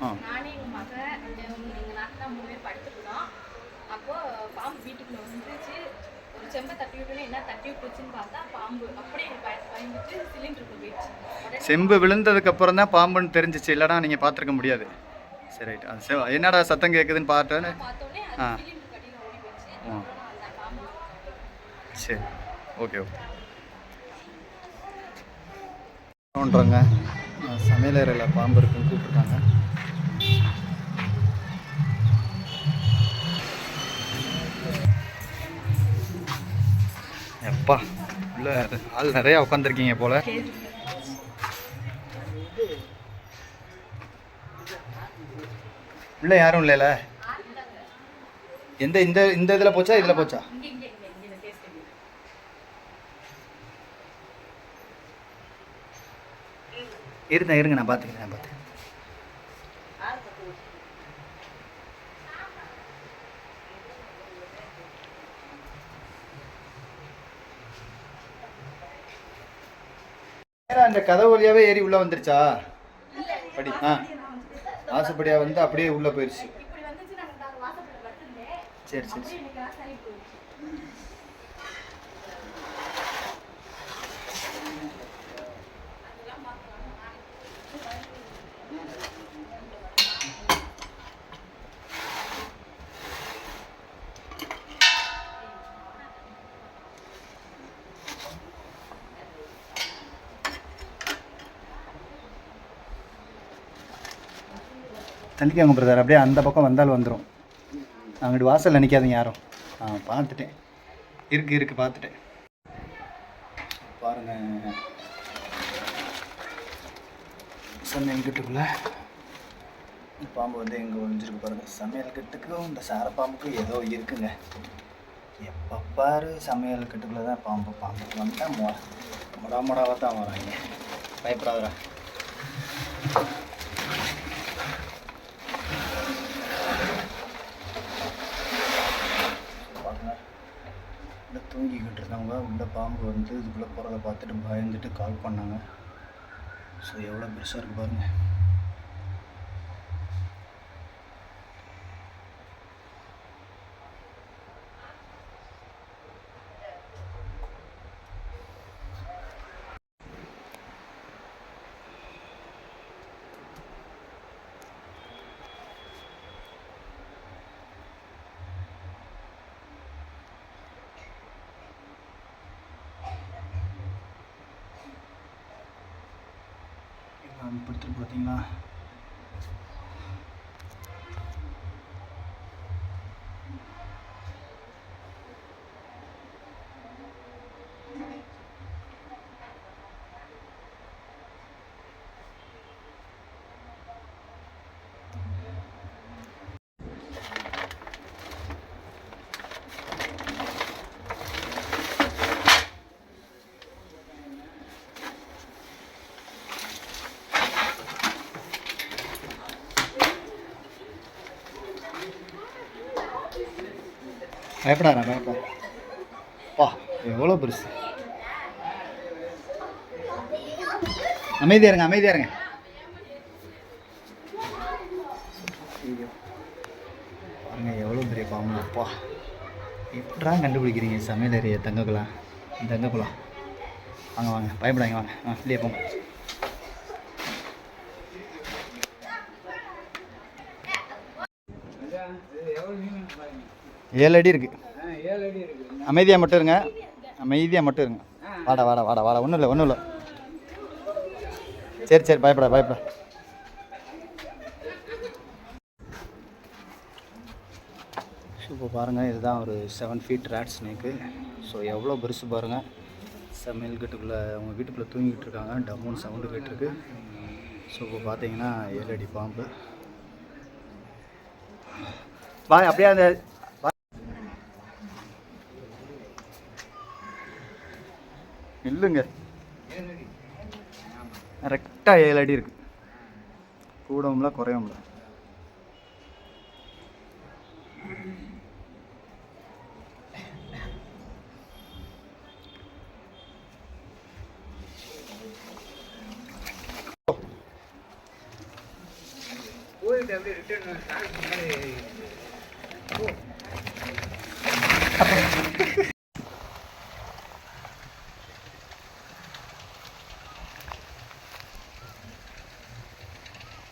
ஆ. நானே எங்கள் மக எங்கள் நாத்தனா மூணு பேர் படுத்துருந்தோம் அப்போ பாம்பு வீட்டுக்குள்ள வந்துச்சு ஒரு செம்பை தட்டி விட்டுன்னு என்ன தட்டி விட்டுச்சுன்னு பார்த்தா பாம்பு அப்படியே எனக்கு பய பயந்துட்டு சிலிண்டருக்கு போயிடுச்சு. உடனே செம்பு விழுந்ததுக்கு அப்புறம் தான் பாம்புன்னு தெரிஞ்சிச்சு. இல்லைனா நீங்கள் பார்த்துருக்க முடியாது. சரி ரைட். அது என்னடா சத்தம் கேட்குதுன்னு பார்த்தேன்னு பார்த்தோன்னே ஆ. சரி. Okay okay. தோன்றங்க சமையலறையில் பாம்பு இருக்குன்னு கூப்பிட்ருக்காங்க எப்பா உள்ள ஆள் நிறையா உட்காந்துருக்கீங்க போல. உள்ள யாரும் இல்லைல்ல எந்த இந்த இந்த இதில் போச்சா இதில் போச்சா? இருங்க இருங்க நான் பார்த்துக்கிறேன் நான் பார்த்துக்கிறேன். அந்த கதவு வழியாவே ஏறி உள்ள வந்துருச்சா? படி ஆ வாசப்படியா வந்து அப்படியே உள்ள போயிருச்சு. சரி சரி சரி. எனக்கு சளி போயிடுச்சு தள்ளிக்காங்க பிரதர் அப்படியே அந்த பக்கம் வந்தாலும் வந்துடும் அங்கிட்டு வாசலில் நிற்காதீங்க யாரும். ஆ பார்த்துட்டேன். இருக்கு இருக்கு பார்த்துட்டேன். பாருங்க. சமையல் கட்டுக்குள்ள பாம்பு வந்து எங்கே ஒழிஞ்சிருக்கு பாருங்க. சமையல் கட்டுக்கும் இந்த சாரப்பாம்புக்கும் ஏதோ இருக்குங்க. எப்போ பாரு சமையல் கட்டுக்குள்ளே தான் பாம்பு பாம்பு வந்தால் மொ மொடா மொடாவாக தான் வராங்க. பயப்படாதடா பாருங்க உள்ள தூங்கிக்கிட்டு அந்த பாம்பு வந்து இதுக்குள்ளே போகிறத பார்த்துட்டு பயந்துட்டு கால் பண்ணாங்க. ஸோ எவ்வளோ பெருசாக இருக்குது பாருங்கள் அது படுத்துட்டு பார்த்தீங்களா? பயப்படாரா பயப்படா பா எவ்வளோ பெருசு. அமைதியா இருங்க அமைதியா இருங்க. பாருங்க எவ்வளோ பெரிய பாம்பு. அப்பா எப்படா கண்டுபிடிக்கிறீங்க சமையல் அறிய தங்கக்குலாம் தங்கக்குலாம் வாங்க வாங்க பயப்படாங்க வாங்க. ஆ இல்லையே போங்க. ஏழு அடி இருக்கு. அமைதியாக மட்டும் இருங்க. அமைதியாக மட்டும் இருங்க. வாடா வாடா வாடா வாடா. ஒன்றும் இல்லை ஒன்றும் இல்லை. சரி சரி பயப்பட பயப்பட. இப்போ பாருங்கள் இதுதான் ஒரு seven feet rat snake so எவ்வளோ பெருசு பாருங்கள் சமையல் கட்டுக்குள்ளே அவங்க வீட்டுக்குள்ளே தூங்கிட்டு இருக்காங்க. டம்முன்னு சவுண்டு கேட்டிருக்கு. ஸோ இப்போ பார்த்தீங்கன்னா ஏழடி பாம்பு. வா அப்படியே அந்த இல்லைங்க. கரெக்டாக ஏழு அடி இருக்கு. கூடவும்ல குறையும்ல. அப்படியே ரிட்டர்ன் முன்னாடி ஓ